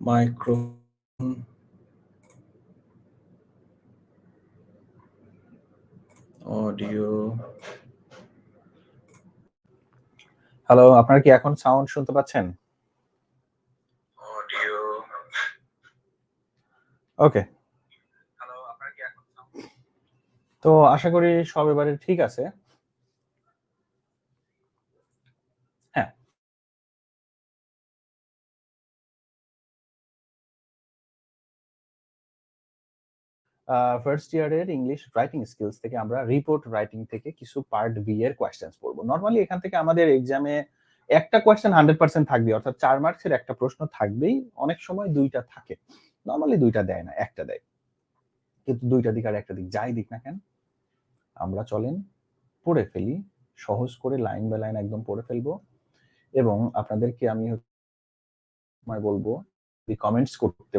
microphone audio. Hello আপনারা কি এখন সাউন্ড শুনতে পাচ্ছেন? Audio. ওকে তো আশা করি সব এবারে ঠিক আছে হ্যাঁ ফার্স্ট ইয়ারের ইংলিশ রাইটিং স্কিলস থেকে আমরা রিপোর্ট রাইটিং থেকে কিছু পার্ট বি এর কোয়েশ্চেন্স পড়ব। নর্মালি এখান থেকে আমাদের এক্সামে একটা কোয়েশ্চেন হান্ড্রেড পার্সেন্ট থাকবে অর্থাৎ চার মার্কসের একটা প্রশ্ন থাকবেই, অনেক সময় দুইটা থাকে। নর্মালি দুইটা দেয় না, একটা দেয়। কিন্তু দুইটা দিক আর একটা দিক যাই দিক না কেন, আমরা চলেন পড়ে ফেলি, সহজ করে লাইন বাই লাইন একদম পড়ে ফেলব এবং আপনাদেরকে আমি বলব কমেন্টস করতে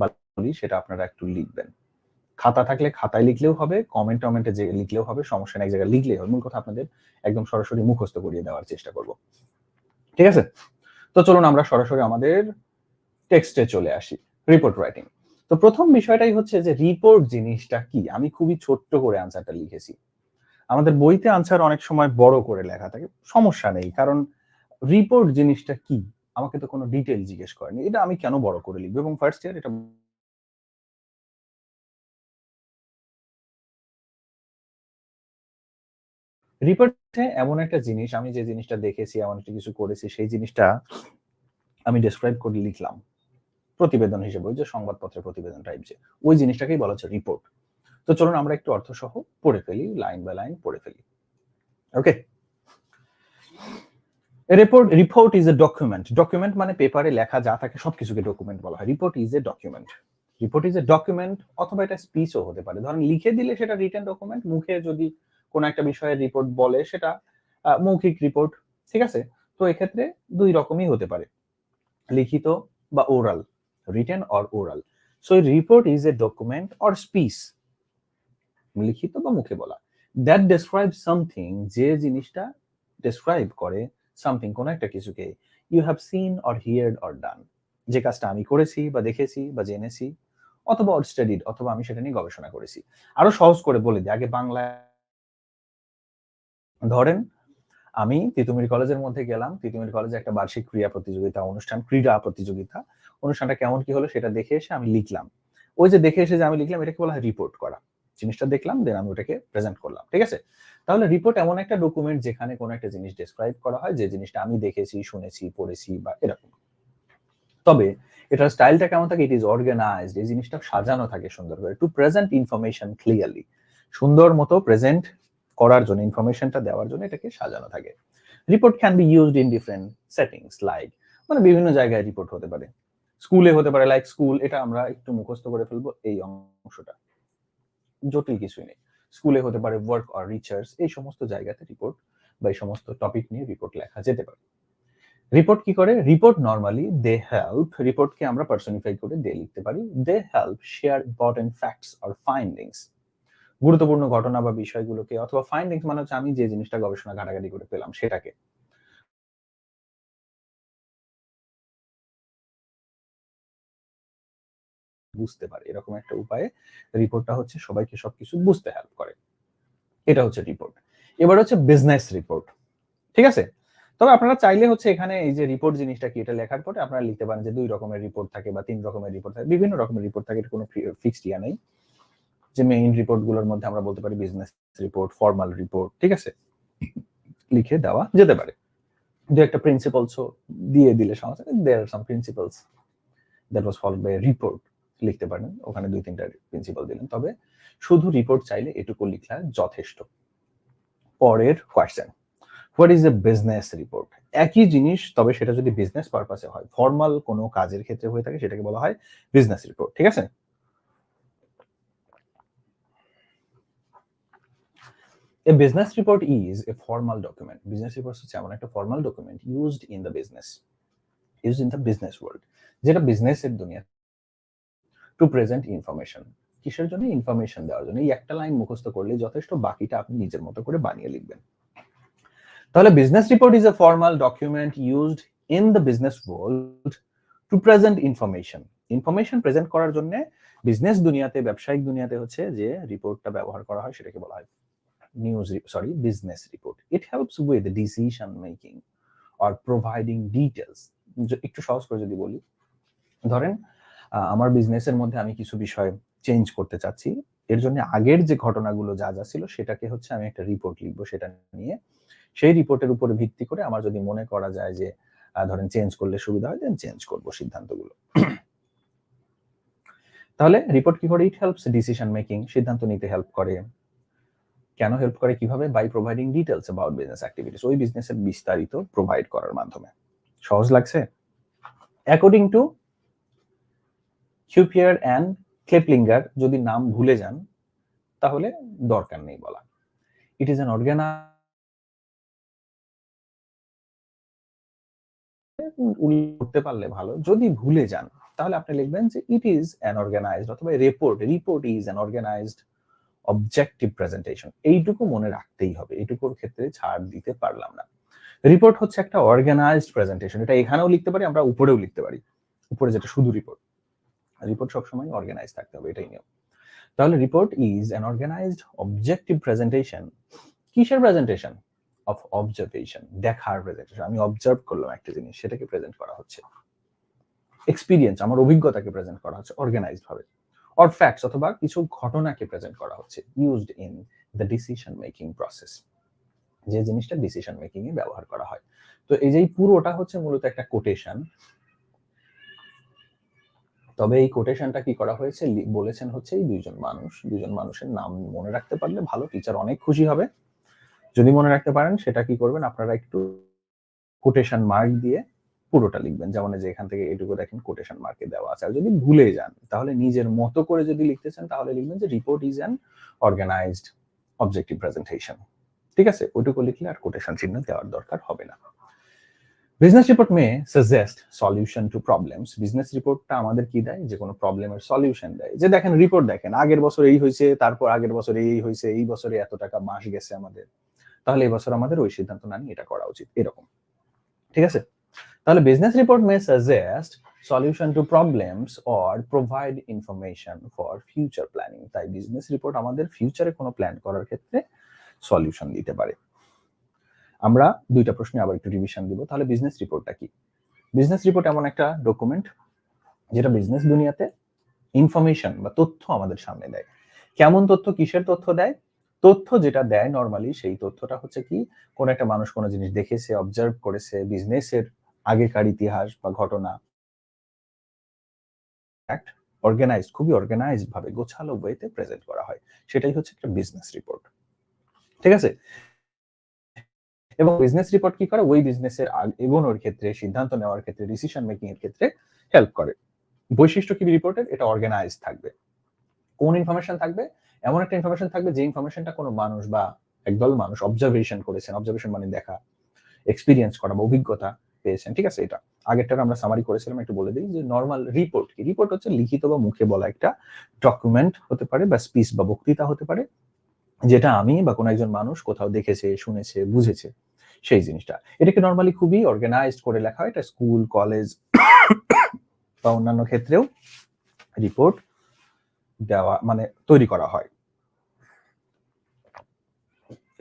বলি, সেটা আপনারা একটু লিখবেন। খাতা থাকলে খাতায় লিখলেও হবে কমেন্ট টমেন্টে যে লিখলেও হবে, সমস্যা এক জায়গায় লিখলেই হবে। মূল কথা আপনাদের একদম সরাসরি মুখস্থ করিয়ে দেওয়ার চেষ্টা করব। ঠিক আছে? তো চলুন আমরা সরাসরি আমাদের টেক্সটে চলে আসি রিপোর্ট রাইটিং তো প্রথম বিষয়টাই হচ্ছে যে রিপোর্ট জিনিসটা কি? আমি খুবই ছোট্ট করে আনসারটা লিখেছি। আমাদের বইতে আনসার অনেক সময় বড় করে লেখা থাকে, সমস্যা নেই, কারণ রিপোর্ট জিনিসটা কি? আমাকে তো কোনো ডিটেল জিজ্ঞেস করেনি। এটা আমি কেন বড় করে লিখব? এবং ফার্স্ট ইয়ার এটা রিপোর্টে এমন একটা জিনিস, আমি যে জিনিসটা দেখেছি, এমন একটা কিছু করেছি, সেই জিনিসটা আমি ডেসক্রাইব করে লিখলাম। প্রতিবেদন হিসেবে, ওই যে সংবাদপত্রের প্রতিবেদন টাইপ যে। ওই জিনিসটাকেই বলা হচ্ছে রিপোর্ট তো চলুন আমরা একটু অর্থ সহ পড়ে ফেলি লাইন বাই লাইন পড়ে ফেলি। Okay report report is a document document মানে পেপারে লেখা যা থাকে, সবকিছুকে ডকুমেন্ট বলা হয়। Report is a document report is a document অথবা এটা স্পিচও হতে পারে। ধরেন লিখে দিলে সেটা রিটেন ডকুমেন্ট মুখে যদি কোনো একটা বিষয়ের রিপোর্ট বলে সেটা মৌখিক রিপোর্ট ঠিক আছে? তো এক্ষেত্রে দুই রকমই হতে পারে, লিখিত বা oral written or oral so report is a document or speech লিখিত বা মুখে বলা দ্যাট ডেসক্রাইব সামথিং যে জিনিসটা ডেসক্রাইব করে সামথিং কোনো একটা কিছুকে you have seen or heard or done যে কাজটা আমি করেছি বা দেখেছি বা জেনেছি, অথবা অর স্টাডিড অথবা আমি সেটা নিয়ে গবেষণা করেছি। আরও সহজ করে বলে দিই, আগে বাংলায় ধরেন, আমি তিতুমির কলেজের মধ্যে গেলাম, তিতুমির কলেজে একটা বার্ষিক ক্রীড়া প্রতিযোগিতা অনুষ্ঠান, ক্রীড়া প্রতিযোগিতা। অনুষ্ঠানটা কেমন কি হলো সেটা দেখে এসে আমি লিখলাম। ওই যে দেখে এসে যে আমি লিখলাম, এটাকে বলা হয় রিপোর্ট করা। জিনিসটা দেখলাম দেন আমি ওটাকে প্রেজেন্ট করলাম, ঠিক আছে? তাহলে রিপোর্ট এমন একটা ডকুমেন্ট যেখানে কোনো একটা জিনিস ডেসক্রাইব করা হয়, যে জিনিসটা আমি দেখেছি, শুনেছি, পড়েছি বা এরকম। তবে এটার স্টাইলটা কেমন থাকে? ইট ইজ অর্গানাইজড এই জিনিসটা সাজানো থাকে সুন্দর করে টু প্রেজেন্ট ইনফরমেশন ক্লিয়ারলি সুন্দর মতো প্রেজেন্ট করার জন্য ইনফরমেশনটা দেওয়ার জন্য এটাকে সাজানো থাকে। Report can be used in different settings like মানে বিভিন্ন জায়গায় রিপোর্ট হতে পারে। স্কুলে হতে পারে লাইক স্কুল এটা আমরা একটু মুখস্থ করে ফেলব এই অংশটা। জটিল কিছুই নেই। স্কুলে হতে পারে ওয়ার্ক অর রিসার্চ এই সমস্ত জায়গাতে রিপোর্ট বা এই সমস্ত টপিক নিয়ে রিপোর্ট লেখা যেতে পারে। রিপোর্ট কি করে? রিপোর্ট নর্মালি দে হেল্প রিপোর্টকে আমরা পার্সনিফাই করে দে লিখতে পারি। They help share important facts or findings গুরুত্বপূর্ণ ঘটনা বা বিষয়গুলোকে অথবা ফাইন্ডিংস মানে হচ্ছে আমি যে জিনিসটা গবেষণা ঘাটাঘাটি করে পেলাম সেটাকে। বুঝতে পারে। এরকম একটা উপায়ে রিপোর্টটা হচ্ছে সবাইকে সবকিছু বুঝতে হেল্প করে। এটা হচ্ছে রিপোর্ট এবার হচ্ছে বিজনেস রিপোর্ট ঠিক আছে? তবে আপনারা চাইলে হচ্ছে এখানে এই যে রিপোর্ট জিনিসটা কি, এটা লেখার পরে আপনারা লিখতে পারেন যে দুই রকমের রিপোর্ট থাকে বা তিন রকমের রিপোর্ট থাকে। বিভিন্ন রকমের রিপোর্ট থাকে, এটা কোনো ফিক্সড ইয়া নেই। যে মেইন রিপোর্টগুলোর মধ্যে আমরা বলতে পারি বিজনেস রিপোর্ট ফর্মাল রিপোর্ট ঠিক আছে? লিখে দেওয়া যেতে পারে। দু একটা প্রিন্সিপালস দিয়ে দিলে সমস্যা there are some principles that was followed by report লিখতে পারেন। ওখানে দুই তিনটা প্রিন্সিপাল দিলেন। তবে শুধু রিপোর্ট চাইলে এটুকু লিখলে যথেষ্ট। পরের question what is a business report একই জিনিস, তবে সেটা যদি বিজনেস পারপাসে হয় ফর্মাল কোনো কাজের ক্ষেত্রে হয়ে থাকে, সেটাকে বলা হয় বিজনেস রিপোর্ট ঠিক আছে? A business report is a formal document. Business report হচ্ছে এমন একটা formal document used in the business, used in the business world, যেটা বিজনেসের দুনিয়া টু প্রেজেন্ট ইনফরমেশন কিসের জন্য? ইনফরমেশন দেওয়ার জন্য। এই একটা লাইন মুখস্থ করলে যথেষ্ট বাকিটা আপনি নিজের মতো করে বানিয়ে লিখবেন। তাহলে business report is a formal document used in the business world to present information information present করার জন্য বিজনেস দুনিয়াতে ব্যবসায়িক দুনিয়াতে হচ্ছে যে রিপোর্টটা ব্যবহার করা হয় সেটাকে বলা হয় news sorry business report it helps with decision making or providing details একটু সহজ করে যদি বলি, ধরেন আমার বিজনেসের মধ্যে আমি কিছু বিষয় চেঞ্জ করতে চাচ্ছি। এর জন্য আগের যে ঘটনাগুলো যা যা ছিল সেটাকে হচ্ছে আমি একটা রিপোর্ট লিখব সেটা নিয়ে। সেই রিপোর্টের উপরে ভিত্তি করে আমার যদি মনে করা যায় যে ধরেন চেঞ্জ করলে সুবিধা হয় দেন চেঞ্জ করব সিদ্ধান্তগুলো। তাহলে রিপোর্ট কি করে? ইট হেল্পস ডিসিশন মেকিং সিদ্ধান্ত নিতে হেল্প করে। কেন হেল্প করে, কীভাবে? By providing details about business activities ওই বিজনেসের বিস্তারিত প্রোভাইড করার মাধ্যমে। সহজ লাগছে? According to Kuiper and Kleppinger যদি নাম ভুলে যান, তাহলে দরকার নেই বলা। ইট ইজ অ্যান অর্গানা উল্লেখ করতে পারলে ভালো। যদি ভুলে যান, তাহলে আপনি লিখবেন যে ইট ইজ অ্যান অর্গানাইজড অথবা report report is an organized objective presentation এইটুকু মনে রাখতেই হবে। এইটুকুর ক্ষেত্রে ছাড় দিতে পারলাম না। রিপোর্ট হচ্ছে একটা অর্গানাইজড প্রেজেন্টেশন এটা এখানেও লিখতে পারি, আমরা উপরেও লিখতে পারি। উপরে যেটা শুধু রিপোর্ট রিপোর্ট সবসময় অর্গানাইজ থাকতে হবে, এটাই নিয়ম। তাহলে report is an organized objective presentation কিসের প্রেজেন্টেশন অফ অবজারভেশন দেখার প্রেজেন্টেশন আমি অবজার্ভ করলাম একটা জিনিস, সেটাকে প্রেজেন্ট করা হচ্ছে। এক্সপিরিয়েন্স আমার অভিজ্ঞতাকে প্রেজেন্ট করা হচ্ছে অর্গানাইজড ভাবে। অর ফ্যাক্টস অথবা কিছু ঘটনাকে প্রেজেন্ট করা হচ্ছে used in the decision making process যে জিনিসটা ডিসিশন মেকিং এ ব্যবহার করা হয়। তো এই যে পুরোটা হচ্ছে মূলত একটা কোটেশন তবে এই কোটেশনটা কি করা হয়েছে? বলেছেন হচ্ছে এই দুইজন মানুষ। দুইজন মানুষের নাম মনে রাখতে পারলে ভালো টিচার অনেক খুশি হবে। যদি মনে রাখতে পারেন, সেটা কি করবেন? আপনারা একটু কোটেশন মার্ক দিয়ে পুরোটা লিখবেন। যেমন যে এখান থেকে এটুকু দেখেন কোটেশন মার্কে দেওয়া আছে। আর যদি ভুলে যান, তাহলে নিজের মতো করে যদি লিখতে চান, তাহলে লিখবেন যে report is an organized objective presentation ঠিক আছে? ওইটুকু লিখলে আর কোটেশন চিহ্ন দেওয়ার দরকার হবে না। Business report may suggest solution to problems business রিপোর্টটা আমাদের কি দেয়? যে কোনো প্রবলেমের সলিউশন দেয়। যে দেখেন রিপোর্ট দেখেন, আগের বছর এই হয়েছে, তারপর আগের বছর এই হয়েছে, এই বছরে এত টাকা মাস গেছে আমাদের। তাহলে এই বছর আমাদের ওই সিদ্ধান্ত না নিয়ে এটা করা উচিত। এরকম। ঠিক আছে? তাহলে business report may suggest solution to problems or provide information for future planning তাই বিজনেস রিপোর্ট আমাদের ফিউচারে কোনো প্ল্যান করার ক্ষেত্রে সলিউশন দিতে পারে। আমরা দুইটা প্রশ্নে আবার একটু রিভিশন দিব। তাহলে বিজনেস রিপোর্টটা কি? বিজনেস রিপোর্ট এমন একটা ডকুমেন্ট যেটা বিজনেস দুনিয়াতে ইনফরমেশন বা তথ্য আমাদের সামনে দেয়। কেমন তথ্য, কিসের তথ্য দেয়? তথ্য যেটা দেয় নর্মালি সেই তথ্যটা হচ্ছে কি, কোন একটা মানুষ কোনো জিনিস দেখেছে অবজার্ভ করেছে বিজনেসের আগেকার ইতিহাস বা ঘটনা। অর্গানাইজ খুবই অর্গানাইজ ভাবে গোছালো ওয়েতে প্রেজেন্ট করা হয়। সেটাই হচ্ছে একটা বিজনেস রিপোর্ট ঠিক আছে? এবং বিজনেস রিপোর্ট কি করে? ওই বিজনেসের এগোনোর ক্ষেত্রে, সিদ্ধান্ত নেওয়ার ক্ষেত্রে ডিসিশন মেকিং এর ক্ষেত্রে হেল্প করে। বৈশিষ্ট্য কি রিপোর্টের এটা অর্গানাইজ থাকবে। কোন ইনফরমেশন থাকবে? এমন একটা ইনফরমেশন থাকবে যে ইনফরমেশনটা কোনো মানুষ বা একদল মানুষ অবজারভেশন করেছেন। অবজারভেশন মানে দেখা এক্সপিরিয়েন্স করা বা অভিজ্ঞতা। পেয়েছেন, ঠিক আছে? এটা আগেরটা আমরা সামারি করেছিলাম, একটু বলে দিই যে নর্মাল রিপোর্ট কি? রিপোর্ট হচ্ছে লিখিত বা মুখে বলা একটা ডকুমেন্ট হতে পারে বা স্পিচ বা বক্তৃতা হতে পারে, যেটা আমি বা কোনো একজন মানুষ কোথাও দেখেছে, শুনেছে, বুঝেছে, সেই জিনিসটা। এটাকে নর্মালি খুবই অর্গানাইজড করে লেখা হয়, এটা স্কুল কলেজ বা অন্যান্য ক্ষেত্রেও রিপোর্ট দেওয়া মানে তৈরি করা হয়।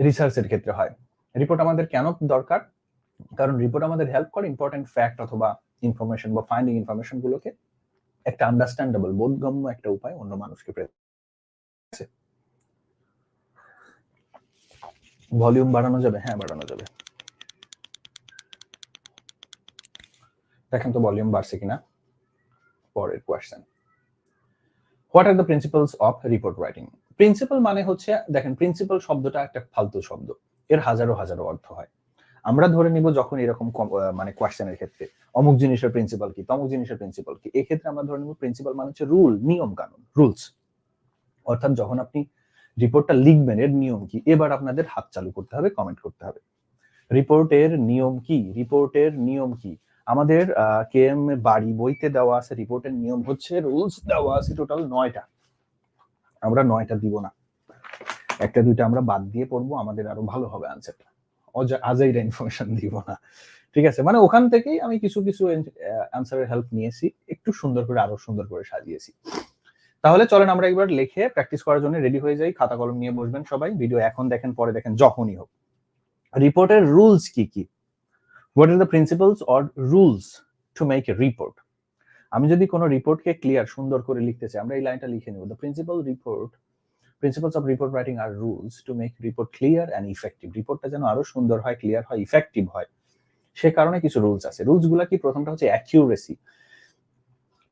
রিসার্চের ক্ষেত্রে হয়। রিপোর্ট আমাদের কেন দরকার? কারণ রিপোর্ট আমাদের হেল্প করে ইম্পর্টেন্ট ফ্যাক্ট অথবা ইনফরমেশন বা ফাইন্ডিং ইনফরমেশন গুলোকে একটা আন্ডারস্ট্যান্ডেবল বোধগম্য একটা উপায় অন্য মানুষকে ভলিউম বাড়ানো যাবে? হ্যাঁ বাড়ানো যাবে। দেখেন তো ভলিউম বাড়ছে কিনা? পরের question what are the principles of report writing principle মানে হচ্ছে, দেখেন প্রিন্সিপাল শব্দটা একটা ফালতু শব্দ। এর হাজারো হাজারো অর্থ হয়। আমরা ধরে নিব যখন এরকম মানে কোয়েশ্চেনের ক্ষেত্রে, অমুক জিনিসের প্রিন্সিপাল কি, তমুক জিনিসের প্রিন্সিপাল কি, এক্ষেত্রে আমরা ধরে নিব প্রিন্সিপাল মানে হচ্ছে রুল নিয়ম কানুন রুলস অর্থাৎ যখন আপনি রিপোর্টটা লিখবেন, এর নিয়ম কি, এবার আপনাদের হাত চালু করতে হবে কমেন্ট করতে হবে। রিপোর্টের নিয়ম কি রিপোর্টের নিয়ম কি? আমাদের কে এম বাড়ি বইতে দেওয়া আছে রিপোর্টের নিয়ম হচ্ছে রুলস দেওয়া আছে টোটাল নয়টা। আমরা নয়টা দিব না। একটা দুইটা আমরা বাদ দিয়ে পড়ব, আমাদের আরও ভালো হবে আনসারটা আজাইরা ইনফরমেশন দিব না। ঠিক আছে? মানে ওখান থেকেই আমি কিছু কিছু অ্যান্সারের হেল্প নিয়েছি। একটু সুন্দর করে, আরও সুন্দর করে সাজিয়েছি। তাহলে চলেন আমরা একবার লিখে প্র্যাকটিস করার জন্য রেডি হয়ে যাই। খাতা কলম নিয়ে বসবেন সবাই। ভিডিও এখন দেখেন, পরে দেখেন, যখনই হোক। রিপোর্টের রুলস কি কি? What are the principles or rules to make a report আমি যদি কোনো রিপোর্টকে ক্লিয়ার সুন্দর করে লিখতে চাই, আমরা এই লাইনটা লিখে নেব। The principle report principles of report writing are rules to make report clear and effective রিপোর্টটা যেন আরও সুন্দর হয় ক্লিয়ার হয় ইফেক্টিভ হয়। সে কারণে কিছু রুলস আছে। রুলসগুলা কি? প্রথমটা হচ্ছে অ্যাকিউরেসি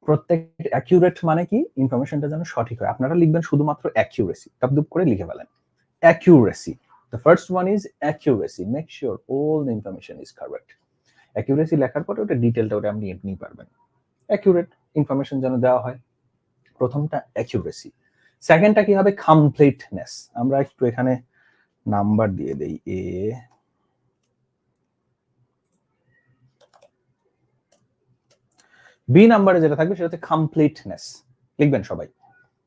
প্রত্যেক অ্যাকিউরেট মানে কি? ইনফরমেশনটা যেন সঠিক হয়। আপনারা লিখবেন শুধুমাত্র অ্যাকিউরেসি টাপদুপ করে লিখে ফেলেন। Accuracy the first one is accuracy make sure all the information is correct accuracy লেখার পরে ওটা ডিটেলটা ওটা আপনি এমনি পারবেন। অ্যাকিউরেট ইনফরমেশন যেন দেওয়া হয়। প্রথমটা অ্যাকিউরেসি সেকেন্ডটা কি হবে? কমপ্লিটনেস আমরা একটু এখানে নাম্বার দিয়ে দেই। এ বি নাম্বারে যেটা থাকবে সেটা হচ্ছে কমপ্লিটনেস লিখবেন সবাই।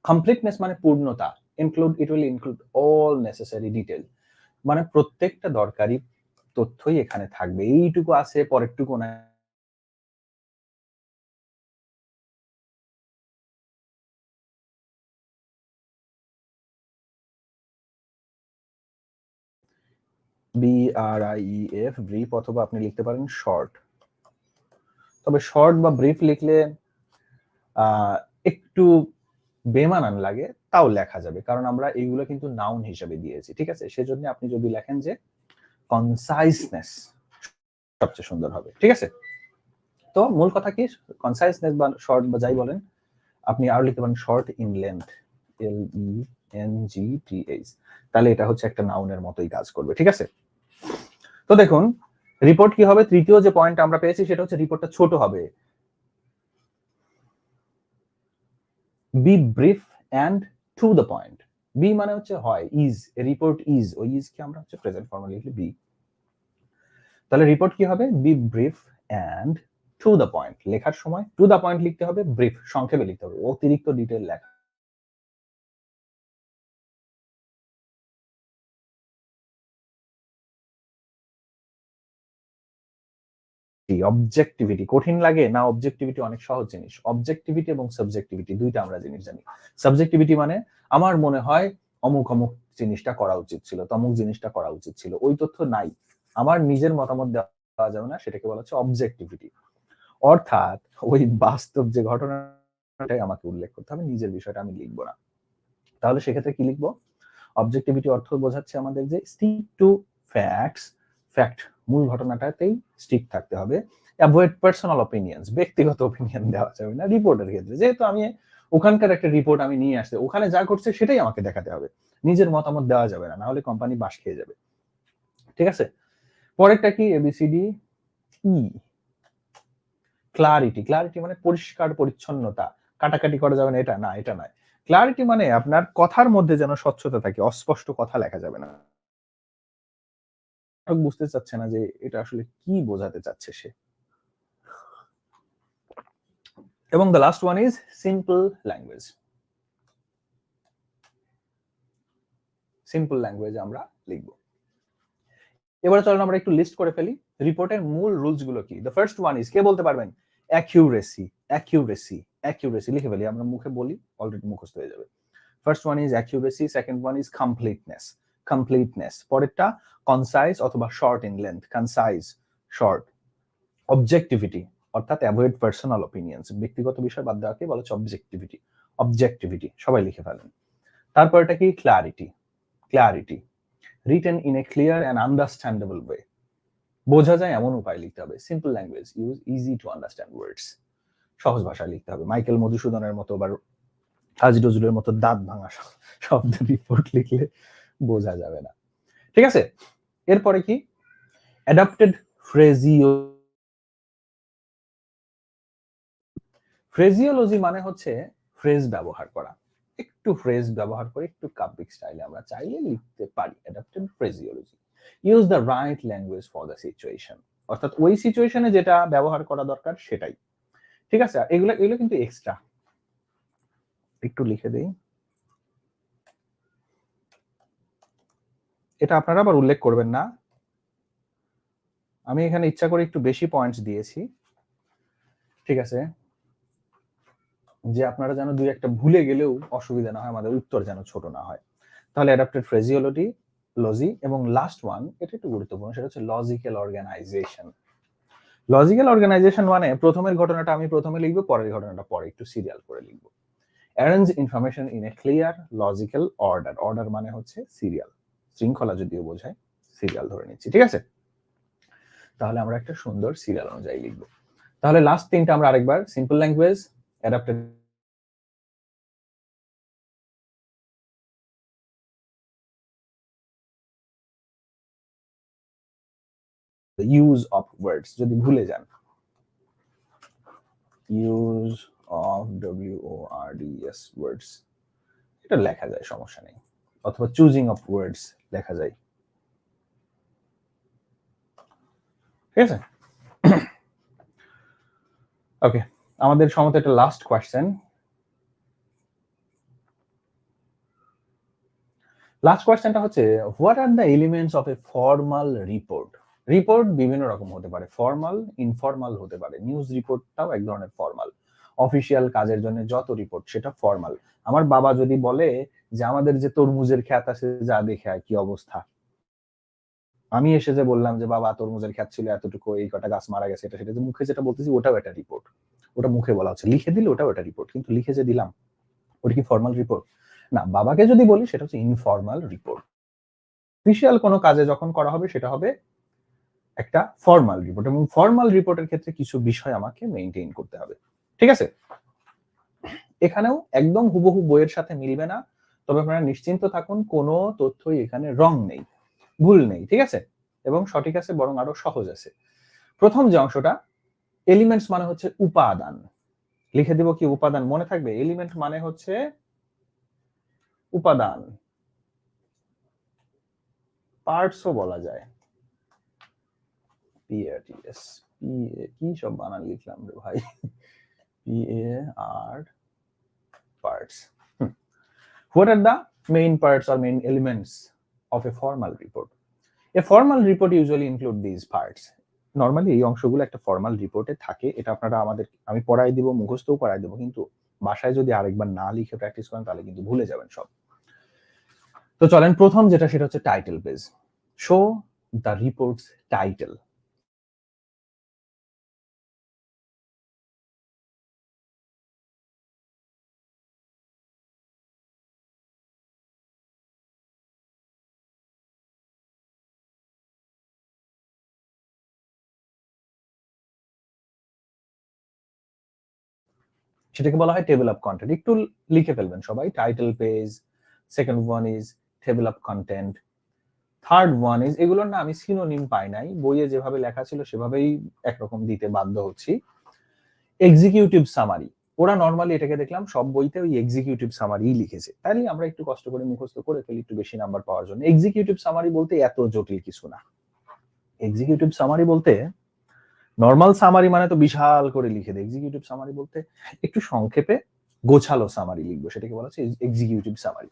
কমপ্লিটনেস মানে পূর্ণতা। Include it will include all necessary detail মানে প্রত্যেকটা দরকারি তথ্যই এখানে থাকবে। এইটুকু আছে, পরেরটুকু না B R I E F brief অথবা আপনি লিখতে পারেন শর্ট তবে শর্ট বা ব্রিফ লিখলে একটু বেমানান লাগে, তাও লেখা যাবে। কারণ আমরা এইগুলো কিন্তু নাউন হিসেবে দিয়েছি, ঠিক আছে? সেজন্য আপনি যদি লেখেন যে কনসাইসনেস সবচেয়ে সুন্দর হবে, ঠিক আছে? তো মূল কথা কি? কনসাইসনেস বা শর্ট বা যাই বলেন, আপনি আরও লিখতে পারেন short in length L E N G T H তাহলে এটা হচ্ছে একটা নাউনের মতোই কাজ করবে, ঠিক আছে? তো দেখুন রিপোর্ট কি হবে? তৃতীয় যে পয়েন্ট আমরা পেয়েছি সেটা হচ্ছে রিপোর্টটা ছোট হবে। Be brief and to the point be মানে হচ্ছে হয় ইজ রিপোর্ট ইজ ওই ইজ কি আমরা হচ্ছে প্রেজেন্ট ফর্মে লিখলি বি তাহলে রিপোর্ট কি হবে? Be brief and to the point লেখার সময় টু দ্য পয়েন্ট লিখতে হবে ব্রিফ সংক্ষেপে লিখতে হবে। অতিরিক্ত ডিটেল লেখা। অবজেক্টিভিটি কঠিন লাগে না অবজেক্টিভিটি অনেক সহজ জিনিস। অবজেক্টিভিটি এবং সাবজেক্টিভিটি দুইটা আমরা জিনিস জানি। সাবজেক্টিভিটি মানে আমার মনে হয় অমুক অমুক জিনিসটা করা উচিত ছিল, তমুক জিনিসটা করা উচিত ছিল, ওই তথ্য নাই। আমার নিজের মতামত দেওয়া যাবে না, সেটাকে বলা হচ্ছে অবজেক্টিভিটি অর্থাৎ ওই বাস্তব যে ঘটনাটাই আমাকে উল্লেখ করতে হবে, নিজের বিষয়টা আমি লিখব না। তাহলে সেক্ষেত্রে কি লিখব? অবজেক্টিভিটি অর্থ বোঝাচ্ছে আমাদের যে স্টিক টু ফ্যাক্টস ফ্যাক্ট মূল ঘটনাটাতেই স্টিক থাকতে হবে। অ্যাভয়েড পার্সোনাল অপিনিয়ন্স ব্যক্তিগত অপিনিয়ন দেওয়া যাবে না রিপোর্টের ক্ষেত্রে। যেহেতু আমি ওখানকার একটা রিপোর্ট আমি নিয়ে আসতে ওখানে যা করছে সেটাই আমাকে দেখাতে হবে। নিজের মতামত দেওয়া যাবে না, নাহলে কোম্পানি বাস খেয়ে যাবে। ঠিক আছে? পরেরটা কি? এবিসিডি ই ক্লারিটি ক্লারিটি মানে পরিষ্কার পরিচ্ছন্নতা। কাটাকাটি করা যাবে না, এটা না, এটা নয়। ক্লারিটি মানে আপনার কথার মধ্যে যেন স্বচ্ছতা থাকে, অস্পষ্ট কথা লেখা যাবে না। বুঝতে চাচ্ছে না যে এটা আসলে কি বোঝাতে চাচ্ছে সে। এবং the last one is simple language simple language আমরা লিখব। এবারে চলুন আমরা একটু লিস্ট করে ফেলি। রিপোর্টের মূল রুলসগুলো কি? দ্য ফার্স্ট ওয়ান ইজ কে বলতে পারবেন? অ্যাকিউরেসি অ্যাকিউরেসি অ্যাকিউরেসি লিখে ফেলি। আমরা মুখে বলি অলরেডি মুখস্থ হয়ে যাবে। First one is accuracy second one is completeness completeness পরেরটা কনসাইজ অথবা short in length concise short objectivity অর্থাৎ অ্যাভয়েড পার্সোনাল অপিনিয়ন্স ব্যক্তিগত বিষয় বাদ দেওয়াকে বলা হচ্ছে অবজেক্টিভিটি অবজেক্টিভিটি সবাই লিখে ফেলেন। তারপরটা কি? Clarity clarity written in a clear and understandable way বোঝা যায় এমন উপায় লিখতে হবে simple language use easy to understand words সহজ ভাষায় লিখতে হবে, মাইকেল মধুসূদনের মতো বা হাজি নজরুলের মতো দাঁত ভাঙা শব্দ রিপোর্ট লিখলে বোঝা যাবে না। ঠিক আছে? এরপরে কি? অ্যাডাপ্টেড ফ্রেজিও ফ্রেজিওলজি মানে হচ্ছে ফ্রেজ ব্যবহার করা। একটু ফ্রেজ ব্যবহার করে একটু কাব্যিক স্টাইলে আমরা চাইলে লিখতে পারি adapted phraseology use the right language for the situation অর্থাৎ ওই সিচুয়েশনে যেটা ব্যবহার করা দরকার সেটাই। ঠিক আছে? এগুলো এগুলো কিন্তু এক্সট্রা একটু লিখে দেই। এটা আপনারা আবার উল্লেখ করবেন না। আমি এখানে ইচ্ছা করে একটু বেশি পয়েন্টস দিয়েছি। ঠিক আছে? যে আপনারা যেন দুই একটা ভুলে গেলেও অসুবিধা না হয়, আমাদের উত্তর যেন ছোট না হয়। তাহলে অ্যাডাপ্টেড ফ্রেজিওলজি লজি এবং লাস্ট ওয়ান এটা একটু গুরুত্বপূর্ণ, সেটা হচ্ছে লজিক্যাল অর্গানাইজেশন লজিক্যাল অর্গানাইজেশন মানে প্রথমের ঘটনাটা আমি প্রথমে লিখব, পরের ঘটনাটা পরে একটু সিরিয়াল করে লিখব। Arrange information in a clear logical order order মানে হচ্ছে সিরিয়াল শৃঙ্খলা যদিও বোঝায় সিরিয়াল ধরে নিচ্ছি, ঠিক আছে? তাহলে আমরা একটা সুন্দর সিরিয়াল অনুযায়ী লিখব। তাহলে লাস্ট তিনটা আমরা আরেকবার simple language adapted use of words যদি ভুলে যান। Use of W O R D S words এটা লেখা যায়, সমস্যা নেই। অথবা চুজিং অফ ওয়ার্ডস লেখা যায়। ঠিক আছে? ওকে আমাদের সমতে একটা লাস্ট কোয়েশ্চেন লাস্ট কোয়েশ্চেনটা হচ্ছে what are the elements of a formal report report বিভিন্ন রকম হতে পারে। ফর্মাল ইনফর্মাল হতে পারে। নিউজ রিপোর্টটাও এক ধরনের ফর্মাল অফিসিয়াল কাজের জন্য যত রিপোর্ট সেটা ফর্মাল আমার বাবা যদি বলে যে আমাদের যে তরমুজের খ্যাত আছে, যা দেখে কি অবস্থা। আমি এসে যে বললাম যে, বাবা, তরমুজের খ্যাত ছিল এতটুকু, এই কটা গাছ মারা গেছে, এটা, সেটা। মুখে যেটা বলতেছি, ওটাও একটা রিপোর্ট ওটা মুখে বলা হচ্ছে। লিখে দিলে ওটাও একটা রিপোর্ট কিন্তু লিখে যে দিলাম, ওটা কি ফর্মাল রিপোর্ট না, বাবাকে যদি বলি, সেটা হচ্ছে ইনফর্মাল রিপোর্ট অফিসিয়াল কোনো কাজে যখন করা হবে, সেটা হবে একটা ফর্মাল রিপোর্ট এবং ফর্মাল রিপোর্টের ক্ষেত্রে কিছু বিষয় আমাকে মেনটেন করতে হবে। ঠিক আছে? এখানেও একদম হুবহু বইয়ের সাথে মিলবে না, তবে আপনারা নিশ্চিন্ত থাকুন কোনো তথ্যই এখানে রং নেই, ভুল নেই, ঠিক আছে? এবং সঠিক আছে, বরং আরও সহজ আছে। প্রথম যে অংশটা এলিমেন্টস মানে হচ্ছে উপাদান। লিখে দিব কি উপাদান? মনে থাকবে এলিমেন্ট মানে হচ্ছে উপাদান। পার্টসও বলা যায়। কি সব বানান লিখলাম রে ভাই? P A R parts. Hmm. What are the main parts or main elements of a formal report? A formal report usually include these parts. Normally এই অংশগুলো একটা ফর্মাল রিপোর্টে থাকে এটা আপনারা আমাদের আমি পড়াই দিব, মুখস্থও করাই দেবো, কিন্তু বাসায় যদি আরেকবার না লিখে প্র্যাকটিস করেন, তাহলে কিন্তু ভুলে যাবেন সব তো চলেন, প্রথম যেটা, সেটা হচ্ছে title page show the report's title সেটাকে বলা হয় টেবিল অফ কন্টেন্ট একটু লিখে ফেলবেন সবাই। Title page second one is table of content third one is এগুলোর না আমি সিনোনিম পাই নাই। বইয়ে যেভাবে লেখা ছিল সেভাবেই একরকম দিতে বাধ্য হচ্ছি। এক্সিকিউটিভ সামারি ওরা নর্মালি এটাকে দেখলাম সব বইতে ওই এক্সিকিউটিভ সামারি লিখেছে। তাইলে আমরা একটু কষ্ট করে মুখস্থ করে ফেলি, একটু বেশি নাম্বার পাওয়ার জন্য। এক্সিকিউটিভ সামারি বলতে এত জটিল কিছু না। এক্সিকিউটিভ সামারি বলতে নর্মাল সামারি মানে তো বিশাল করে লিখে দেয় এক্সিকিউটিভ সামারি বলতে একটু সংক্ষেপে গোছালো সামারি লিখব, সেটাকে বলা হচ্ছে executive summary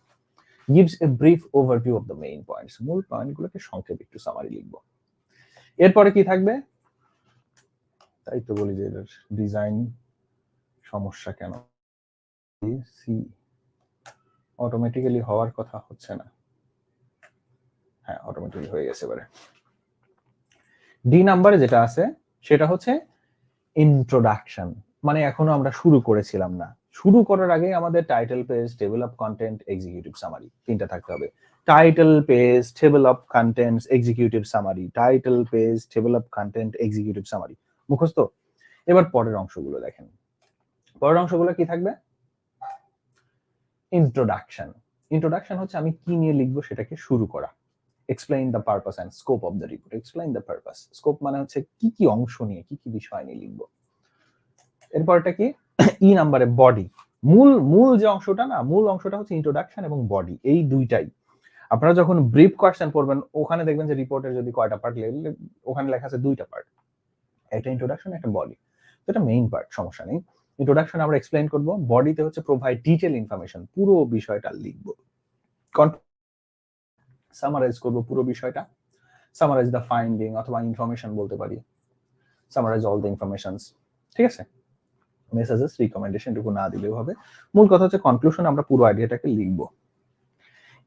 gives a brief overview of the main points মূল পয়েন্টগুলোকে সংক্ষেপে একটু সামারি লিখব। এরপরে কি থাকবে? তাই তো বলি যে এটার ডিজাইন সমস্যা কেন? সি অটোমেটিক্যালি হওয়ার কথা হচ্ছে না। হ্যাঁ অটোমেটিক্যালি হয়ে গেছে এবারে। ডি নাম্বারে যেটা আছে সেটা হচ্ছে ইন্ট্রোডাকশন মানে এখনও আমরা শুরু করেছিলাম না। শুরু করার আগে আমাদের title page of content executive summary তিনটা থাকতে হবে। Title page of content executive summary title page of content executive summary মুখস্থ? এবার পরের অংশগুলো দেখেন। পরের অংশগুলো কি থাকবে? ইন্ট্রোডাকশন ইন্ট্রোডাকশন হচ্ছে আমি কি নিয়ে লিখব সেটাকে শুরু করা। Explain the purpose and scope of the report explain the purpose scope মানে হচ্ছে কি কি অংশ নিয়ে, কি কি বিষয় নিয়ে লিখব। এরপরটা কি? ই নাম্বারে বডি মূল মূল যে অংশটা না, মূল অংশটা হচ্ছে ইন্ট্রোডাকশন এবং বডি এই দুইটাই। আপনারা যখন ব্রিফ কোয়েশ্চেন পড়বেন, ওখানে দেখবেন যে রিপোর্টের যদি কয়টা পার্ট ওখানে লেখা আছে দুইটা পার্ট একটা ইন্ট্রোডাকশন একটা বডি তো এটা মেইন পার্ট সমস্যা নেই। ইন্ট্রোডাকশন আমরা এক্সপ্লেইন করব। বডিতে হচ্ছে প্রোভাইড ডিটেল ইনফরমেশন পুরো বিষয়টা লিখব। সামারাইজ করব পুরো বিষয়টা। সামারাইজ দ্য ফাইন্ডিং অথবা ইনফরমেশন বলতে পারি। সামারাইজ অল দ্য ইনফরমেশনস ঠিক আছে? মেসেজেস রিকমেন্ডেশন টুকু না দিলেও হবে। মূল কথা হচ্ছে কনক্লুশন আমরা পুরো আইডিয়াটাকে লিখব।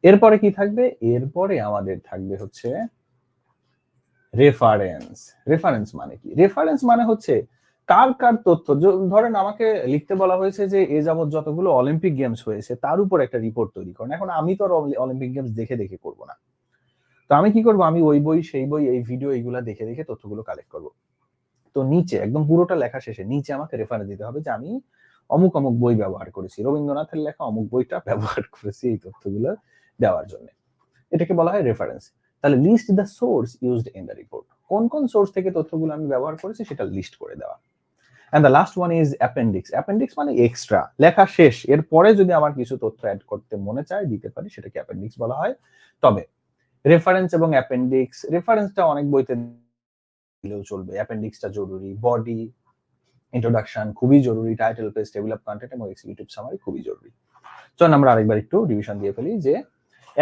এরপরে কি থাকবে? এরপরে আমাদের থাকবে হচ্ছে রেফারেন্স রেফারেন্স মানে কি? রেফারেন্স মানে হচ্ছে কার কার তথ্য? ধরেন আমাকে লিখতে বলা হয়েছে যে এ যাবৎ যতগুলো অলিম্পিক গেমস হয়েছে, তার উপর একটা রিপোর্ট তৈরি করেন। এখন আমি তো আর অলিম্পিক গেমস দেখে দেখে করব না। তো আমি কি করব? আমি ওই বই, সেই বই, এই ভিডিও এইগুলা দেখে দেখে তথ্যগুলো কালেক্ট করব। তো নিচে, একদম পুরোটা লেখা শেষে নিচে আমাকে রেফারেন্স দিতে হবে যে আমি অমুক অমুক বই ব্যবহার করেছি। রবীন্দ্রনাথের লেখা অমুক বইটা ব্যবহার করেছি এই তথ্যগুলো দেওয়ার জন্য। এটাকে বলা হয় রেফারেন্স তাহলে list the source used in the report কোন কোন সোর্স থেকে তথ্যগুলো আমি ব্যবহার করেছি সেটা লিস্ট করে দেওয়া। And the last one is appendix appendix মানে এক্সট্রা লেখা শেষ। এরপরে যদি আমার কিছু তথ্য অ্যাড করতে মনে চায়, দিতে পারি, সেটাকে অ্যাপেন্ডিক্স বলা হয়। তবে রেফারেন্স এবং অ্যাপেন্ডিক্স রেফারেন্সটা অনেক বইতে দিলেও চলবে। অ্যাপেন্ডিক্সটা জরুরি বডি ইন্ট্রোডাকশন খুবই জরুরি title page table of content এবং এক্সিকিউটিভ সামারি খুবই জরুরি। চলুন আমরা আরেকবার একটু ডিভিশন দিয়ে ফেলি যে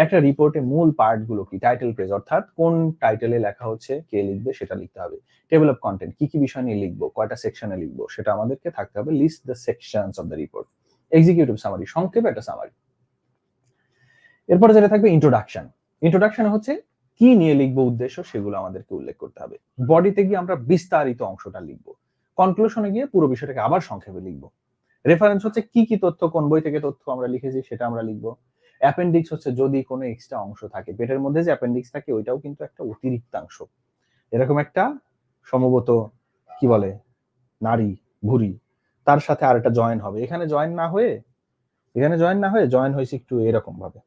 একটা রিপোর্টে মূল পার্টগুলো কি? টাইটেল পেজ অর্থাৎ কোন টাইটেলে লেখা হচ্ছে, কে লিখবে, সেটা লিখতে হবে। টেবিল অফ কন্টেন্ট কি কি বিষয় নিয়ে লিখব, কয়টা সেকশনে লিখব, সেটা আমাদেরকে থাকতে হবে list the sections of the report executive summary সংক্ষেপে একটা সামারি এরপরে যেটা থাকবে ইন্ট্রোডাকশন ইন্ট্রোডাকশন হচ্ছে, কি নিয়ে লিখব উদ্দেশ্য, সেগুলো আমাদেরকে উল্লেখ করতে হবে। বডিতে গিয়ে আমরা বিস্তারিত অংশটা লিখব। কনক্লুশনে গিয়ে পুরো বিষয়টাকে আবার সংক্ষেপে লিখব। রেফারেন্স হচ্ছে, কি কি তথ্য, কোন বই থেকে তথ্য আমরা লিখেছি, সেটা আমরা লিখব। অ্যাপেন্ডিক্স হচ্ছে যদি কোনো এক্সট্রা অংশ থাকে। পেটের মধ্যে যে অ্যাপেন্ডিক্স থাকে, ওইটাও কিন্তু একটা অতিরিক্তাংশ। এরকম একটা সম্ভবত, কি বলে, নারী ভুরি তার সাথে আর একটা জয়েন হবে। এখানে জয়েন না হয়ে, এখানে জয়েন না হয়ে জয়েন হয়েছে একটু এরকম ভাবে।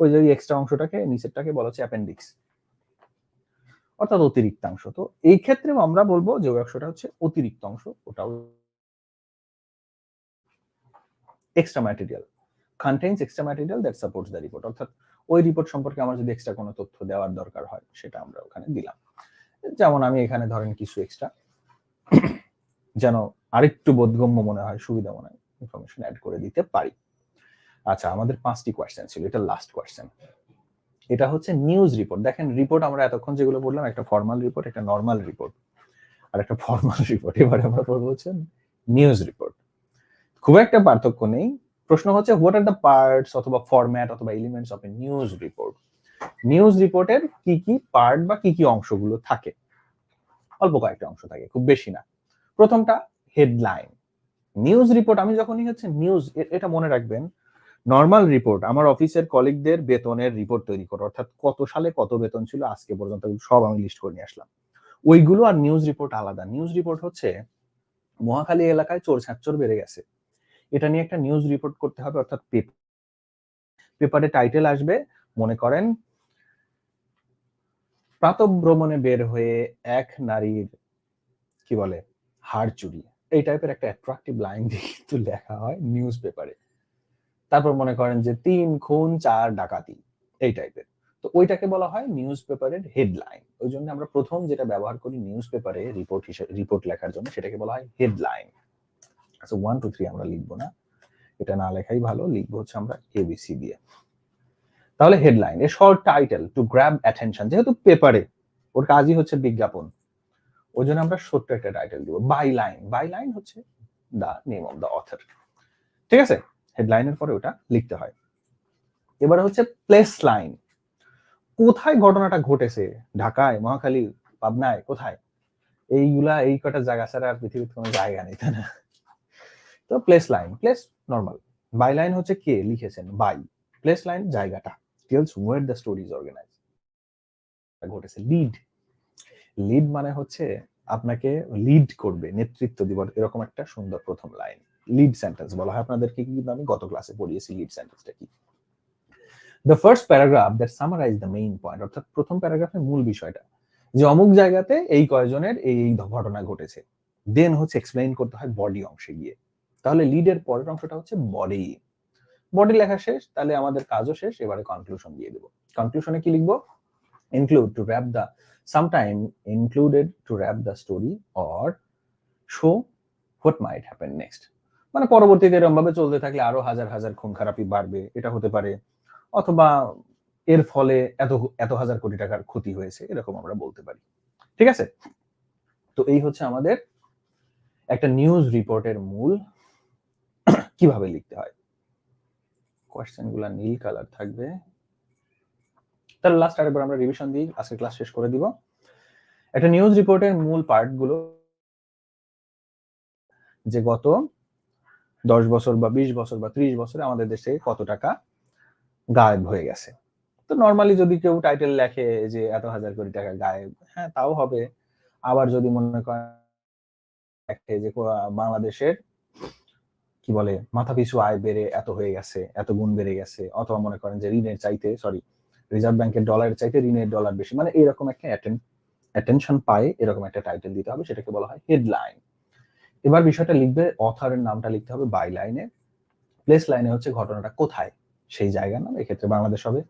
ওই যে এক্সট্রা অংশটাকে, নিচেরটাকে বলা হচ্ছে অ্যাপেন্ডিক্স অর্থাৎ অতিরিক্তাংশ। তো এই ক্ষেত্রেও আমরা বলব যে অংশটা হচ্ছে অতিরিক্ত অংশ, ওটাও extra material contains extra material that supports the report অর্থাৎ ওই রিপোর্ট সম্পর্কে আমার যদি এক্সট্রা কোনো তথ্য দেওয়ার দরকার হয়, সেটা আমরা ওখানে দিলাম। যেমন আমি এখানে ধরেন কিছু এক্সট্রা যেন আরেকটু বোধগম্য মনে হয়, সুবিধা মনে হয় ইনফরমেশন অ্যাড করে দিতে পারি। আচ্ছা আমাদের পাঁচটি কোয়েশ্চেন ছিল, এটা লাস্ট কোয়েশ্চেন এটা হচ্ছে নিউজ রিপোর্ট দেখেন রিপোর্ট আমরা এতক্ষণ যেগুলো বললাম, একটা ফর্মাল রিপোর্ট একটা নর্মাল রিপোর্ট আর একটা ফর্মাল রিপোর্ট এবারে আমরা পড়ব হচ্ছে নিউজ রিপোর্ট খুব একটা পার্থক্য নেই। প্রশ্ন হচ্ছে হোয়াট আর দ্য পার্টস অথবা ফরম্যাট অথবা elements of a news report news রিপোর্টের কি কি পার্ট বা কি কি অংশগুলো থাকে? অল্প কয়েকটা অংশ থাকে, খুব বেশি না। প্রথমটা হেডলাইন নিউজ রিপোর্ট আমি যখনই হচ্ছে নিউজ এটা মনে রাখবেন নর্মাল রিপোর্ট আমার অফিসের কলিগদের বেতনের রিপোর্ট তৈরি করো, অর্থাৎ কত সালে কত বেতন ছিল, আজকে পর্যন্ত সব আমি লিস্ট করে নিয়ে আসলাম। ওইগুলো আর নিউজ রিপোর্ট আলাদা। নিউজ রিপোর্ট হচ্ছে, মহাখালী এলাকায় চোর ছাচ্চর বেড়ে গেছে। এটা নিয়ে একটা নিউজ রিপোর্ট করতে হবে, অর্থাৎ পেপার পেপারে টাইটেল আসবে, মনে করেন প্রাতভ্রমণে বের হয়ে এক নারীর, কি বলে, হাড় চুরি। এই টাইপের একটা অ্যাট্রাকটিভ লাইন দিয়ে কিন্তু লেখা হয় নিউজ পেপারে তারপর মনে করেন যে তিন খুন, চার ডাকাতি, এই টাইপের তো ওইটাকে বলা হয় নিউজ পেপারের হেডলাইন ওই জন্য আমরা প্রথম যেটা ব্যবহার করি নিউজ পেপারে রিপোর্ট হিসেবে রিপোর্ট লেখার জন্য, সেটাকে বলা হয় হেডলাইন আচ্ছা ওয়ান টু থ্রি আমরা লিখব না। এটা না লেখাই ভালো, লিখব হচ্ছে আমরা এবিসি দিয়ে তাহলে headline short title to grab attention যেহেতু পেপারে ওর কাজই হচ্ছে বিজ্ঞাপন। ওই জন্য আমরা ছোট্ট একটা টাইটেল দিব বাই লাইন বাই লাইন হচ্ছে the name of the author ঠিক আছে? হেডলাইনের পরে ওটা লিখতে হয়। এবারে হচ্ছে প্লেস লাইন কোথায় ঘটনাটা ঘটেছে? ঢাকায় মহাখালী পাবনায়, কোথায়? এইগুলা, এই কটা জায়গা ছাড়া আর পৃথিবীতে কোনো জায়গা নেই, তাই না? তো place line place normal by line হচ্ছে কে লিখেছেন? বাই প্লেস লাইন জায়গাটা। Tells where the story is organise ঘটেছে লিড লিড মানে হচ্ছে আপনাকে লিড করবে, নেতৃত্ব দিব। এরকম একটা সুন্দর প্রথম লাইন লিড সেন্টেন্স বলা হয় আপনাদেরকে কিন্তু আমি গত ক্লাসে পড়িয়েছি লিড সেন্টেন্সটা কি? The first paragraph that summarise the main point অর্থাৎ প্রথম প্যারাগ্রাফের মূল বিষয়টা, যে অমুক জায়গাতে এই কয়জনের এই এই ঘটনা ঘটেছে। দেন হচ্ছে এক্সপ্লেইন করতে হয় বডি অংশে গিয়ে। তাহলে লিডের পরের অংশটা হচ্ছে বডি বডি লেখা শেষ, তাহলে আমাদের কাজও শেষ, এবারে কনক্লুশন দিয়ে দেবো। কনক্লুশনে কি লিখব? Include to wrap the sometime included to wrap the story or show what might happen next মানে পরবর্তীতে এরকম ভাবে চলতে থাকলে আরও হাজার হাজার খুন খারাপি বাড়বে, এটা হতে পারে। অথবা এর ফলে এত এত হাজার কোটি টাকার ক্ষতি হয়েছে, এরকম আমরা বলতে পারি। ঠিক আছে? তো এই হচ্ছে আমাদের একটা নিউজ রিপোর্টের মূল কীভাবে লিখতে হয়? কোয়েশ্চেনগুলা নীল কালার থাকবে। তাহলে লাস্ট আরেকবার আমরা রিভিশন দিই আজকে ক্লাস শেষ করে দিব। একটা নিউজ রিপোর্টের মূল পার্টগুলো যে গত দশ বছর বা বিশ বছর বা ত্রিশ বছরে আমাদের দেশে কত টাকা গায়েব হয়ে গেছে। তো নর্মালি যদি কেউ টাইটেল লেখে যে এত হাজার কোটি টাকা গায়েব হ্যাঁ তাও হবে। আবার যদি মনে করেন যে বাংলাদেশের কি বলে, মাথা পিছু আয় বেড়ে এত হয়ে গেছে, এত গুণ বেড়ে গেছে, অথবা মনে করেন যে ঋণের চাইতে সরি রিজার্ভ ব্যাংকের ডলারের চাইতে ঋণের ডলার বেশি মানে এরকম একটা অ্যাটেনশন পায়, এরকম একটা টাইটেল দিতে হবে, সেটাকে বলা হয় হেডলাইন এবার বিষয়টা লিখবে অথারের নামটা লিখতে হবে বাই লাইনে প্লেস লাইনে হচ্ছে ঘটনাটা কোথায়, সেই জায়গার নাম, এক্ষেত্রে বাংলাদেশ হবে।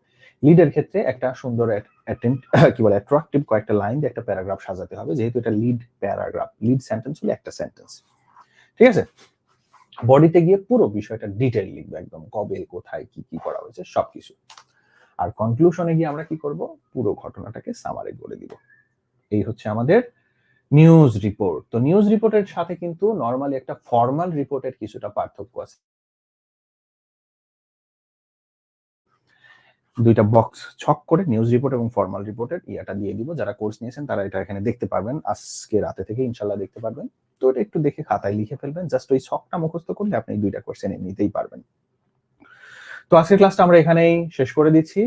লিডের ক্ষেত্রে একটা সুন্দর কি বলে অ্যাট্রাকটিভ কয়েকটা লাইন দিয়ে একটা প্যারাগ্রাফ সাজাতে হবে, যেহেতু এটা লিড প্যারাগ্রাফ লিড সেন্টেন্স হলে একটা সেন্টেন্স ঠিক আছে? বডিতে গিয়ে পুরো বিষয়টা ডিটেল লিখবে একদম, কবে, কোথায়, কি কি করা হয়েছে, সবকিছু। আর কনক্লুশনে গিয়ে আমরা কি করব? পুরো ঘটনাটাকে সামারি করে দিব। এই হচ্ছে আমাদের নিউজ রিপোর্ট তো নিউজ রিপোর্টের সাথে কিন্তু নর্মালি একটা ফর্মাল রিপোর্টের কিছুটা পার্থক্য আছে। দুইটা বক্স ছক করে নিউজ রিপোর্ট এবং ফর্মাল রিপোর্টের ইয়াটা দিয়ে দিব। যারা কোর্স নিয়েছেন, তারা এটা এখানে দেখতে পারবেন। আজকে রাতে থেকে ইনশাল্লাহ দেখতে পারবেন। তো এটা একটু দেখে খাতায় লিখে ফেলবেন। জাস্ট ওই ছকটা মুখস্থ করলে আপনি দুইটা কোশ্চেন নিতেই পারবেন। তো আজকের ক্লাসটা আমরা এখানেই শেষ করে দিচ্ছি।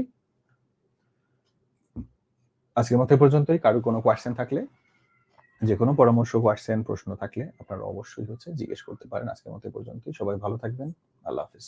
আজকের মতো পর্যন্তই। কারও কোনো কোয়েশ্চেন থাকলে যে কোনো পরামর্শ কোয়েশ্চেন প্রশ্ন থাকলে আপনারা অবশ্যই হচ্ছে জিজ্ঞেস করতে পারেন। আজকের মতো পর্যন্তই। সবাই ভালো থাকবেন। আল্লাহ হাফিজ।